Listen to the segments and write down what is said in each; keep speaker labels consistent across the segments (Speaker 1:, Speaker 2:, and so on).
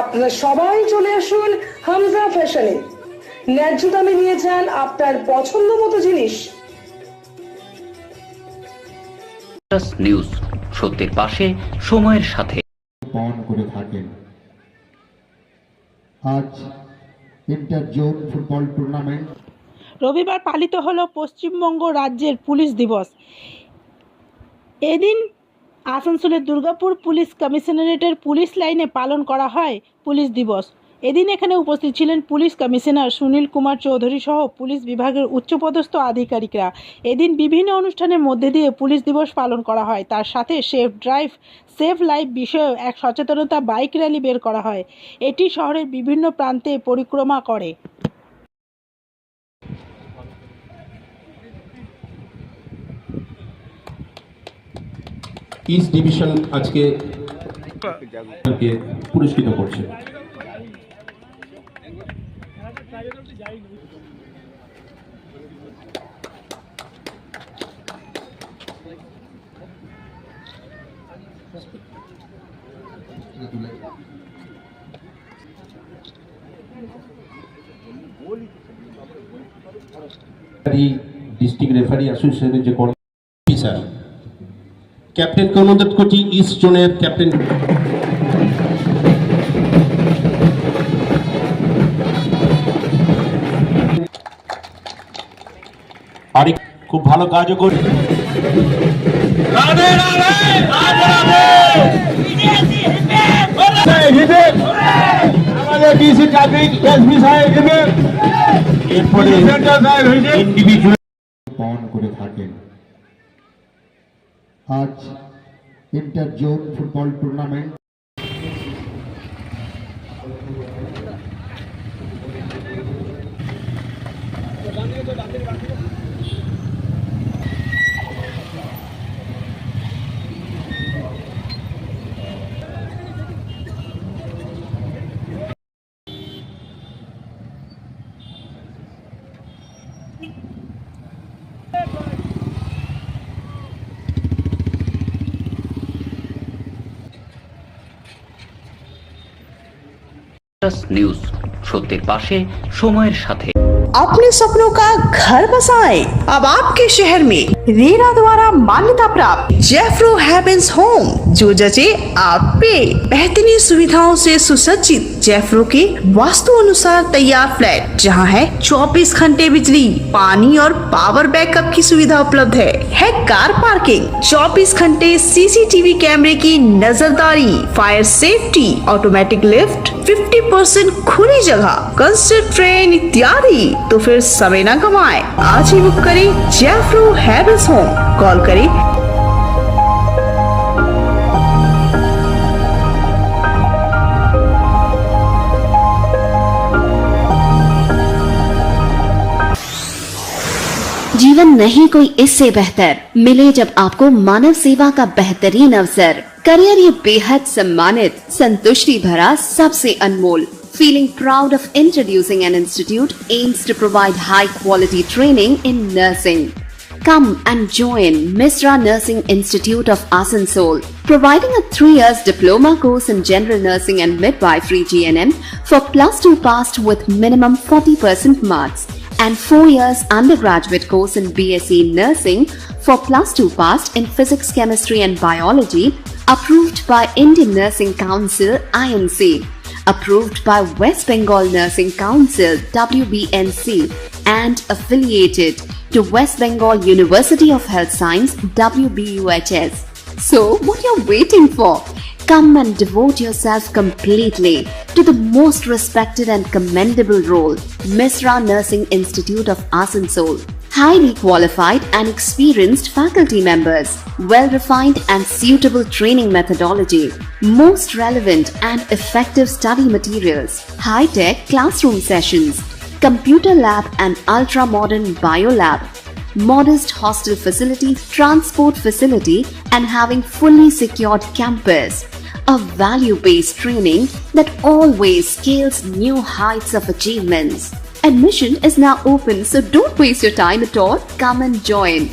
Speaker 1: আপনারা সবাই চলে আসুন হামজা ফ্যাশনে। ন্যায্য দামে নিয়ে যান আপনার পছন্দ মতো জিনিস
Speaker 2: নিউজ সত্যের পাশে সময়ের সাথে।
Speaker 3: পালন করে থাকেন। আজ ইন্টার জোন ফুটবল টুর্নামেন্ট।
Speaker 4: রবিবার পালিত হলো পশ্চিমবঙ্গ রাজ্যের পুলিশ দিবস। এদিন আসানসোলের দুর্গাপুর পুলিশ কমিশনারেটের পুলিশ লাইনে পালন করা হয় পুলিশ দিবস। এদিন এখানে উপস্থিত ছিলেন পুলিশ কমিশনার সুনীল কুমার চৌধুরী সহ পুলিশ বিভাগের উচ্চপদস্থ আধিকারিকরা। এদিন বিভিন্ন অনুষ্ঠানের মধ্যে দিয়ে পুলিশ দিবস পালন করা হয়। তার সাথে সেফ ড্রাইভ, সেফ লাইফ বিষয়েও এক সচেতনতা বাইক র্যালি বের করা হয়। এটি শহরের বিভিন্ন প্রান্তে পরিক্রমা করে।
Speaker 5: ইস্ট ডিভিশন আজকে পুরস্কৃত করছে। ডিস্ট্রিক্ট রেফারি অ্যাসোসিয়েশনের যে অফিসার ক্যাপ্টেনকে অনুরোধ করছি ইস্ট জোনের ক্যাপ্টেন। আরেক খুব ভালো কাজও করি। এরপরে ইন্ডিভিজুয়াল
Speaker 3: পালন করে থাকেন। আজ
Speaker 2: inter zone football tournament. News समय
Speaker 6: अपने सपनों का घर बसाए अब आपके शहर में रेरा द्वारा मान्यता प्राप्त जेफ्रो हैवेंस होम जो जचे आप पे बेहतरीन सुविधाओं से सुसज्जित जेफ्रो के वास्तु अनुसार तैयार फ्लैट, जहाँ है 24 घंटे बिजली, पानी और पावर बैकअप की सुविधा उपलब्ध है। है कार पार्किंग 24 घंटे सीसीटीवी कैमरे की नजरदारी, fire safety automatic lift 50 percent खुली जगह कंसर्ट ट्रेन इत्यादि। तो फिर समय न कमाए। आज ही बुक करें जैफ्रो हैवेंस होम कॉल करें
Speaker 7: जीवन नहीं कोई इससे बेहतर मिले जब आपको मानव सेवा का बेहतरीन अवसर करियर ये बेहद सम्मानित संतुष्टि भरा सबसे अनमोल feeling proud of introducing an institute aims to provide high quality training in nursing Come and join Misra Nursing Institute of Asansol, providing a three years diploma course in general nursing and midwifery GNM for plus two passed with minimum 40% marks and four years undergraduate course in BSc Nursing for plus two passed in physics, chemistry and biology approved by Indian Nursing Council INC approved by West Bengal Nursing Council WBNC and affiliated to West Bengal University of Health Science WBUHS. So, what are you're waiting for? Come and devote yourself completely to the most respected and commendable role, Misra Nursing Institute of Asansol, highly qualified and experienced faculty members, well refined and suitable training methodology, most relevant and effective study materials, high tech classroom sessions, computer lab and ultra modern bio lab, modest hostel facility, transport facility, and having fully secured campus A value based training that always scales new heights of achievements. Admission is now open, so don't waste your time at all. Come and join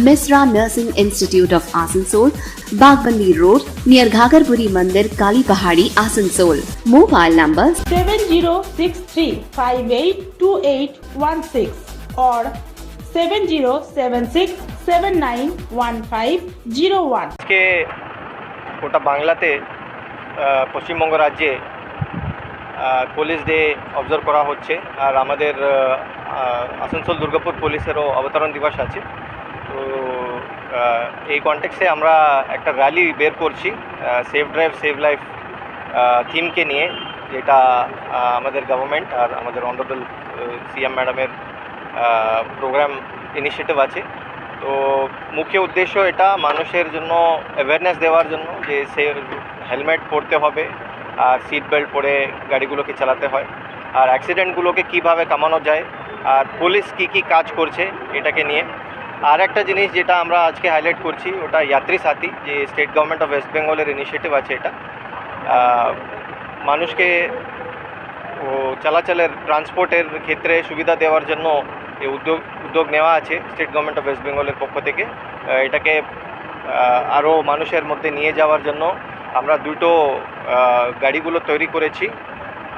Speaker 7: Misra Nursing Institute of Asansol, Bagbandi Road, near Ghagarpuri Mandir, Kali Pahadi, Asansol. Mobile numbers
Speaker 4: seven zero six three five eight two eight one six or seven zero seven six seven nine one five zero one
Speaker 8: আজকে গোটা বাংলাতে আহ, পশ্চিমবঙ্গ রাজ্যে police day observe করা হচ্ছে। আর আমাদের আসানসোল দুর্গাপুর পুলিশেরও অবতরণ দিবস আছে। তো এই কনটেক্সে আমরা একটা র্যালি বের করছি সেফ ড্রাইভ সেভ লাইফ থিমকে নিয়ে, যেটা আমাদের গভর্নমেন্ট আর আমাদের অনারেবল সিএম ম্যাডামের প্রোগ্রাম ইনিশিয়েটিভ আছে। তো, মুখ্য উদ্দেশ্য এটা মানুষের জন্য অ্যাওয়ারনেস দেওয়ার জন্য যে সে হেলমেট পরতে হবে, আর সিট বেল্ট পরে গাড়িগুলোকে চালাতে হয়। আর অ্যাক্সিডেন্টগুলোকে কীভাবে কামানো যায়, আর পুলিশ কি কি কাজ করছে, এটাকে নিয়ে। আর একটা জিনিস যেটা আমরা আজকে হাইলাইট করছি, ওটা যাত্রী সাথী, যে স্টেট গভর্নমেন্ট অফ ওয়েস্ট বেঙ্গলের ইনিশিয়েটিভ আছে এটা। মানুষকে ও চলাচলের ট্রান্সপোর্টের ক্ষেত্রে সুবিধা দেওয়ার জন্য এই উদ্যোগ উদ্যোগ নেওয়া আছে স্টেট গভর্নমেন্ট অফ ওয়েস্ট বেঙ্গলের পক্ষ থেকে। এটাকে আরও মানুষের মধ্যে নিয়ে যাওয়ার জন্য আমরা দুটো গাড়িগুলো তৈরি করেছি,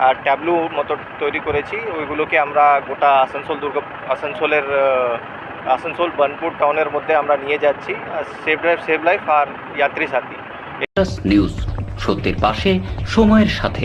Speaker 8: আর ট্যাবলু মতো তৈরি করেছি। ওইগুলোকে আমরা গোটা আসানসোল দুর্গ, আসানসোলের আসানসোল বার্নপুর টাউনের মধ্যে আমরা নিয়ে যাচ্ছি সেভ ড্রাইভ সেভ লাইফ আর যাত্রী সাথী।
Speaker 2: নিউজ সত্যের পাশে, সময়ের সাথে।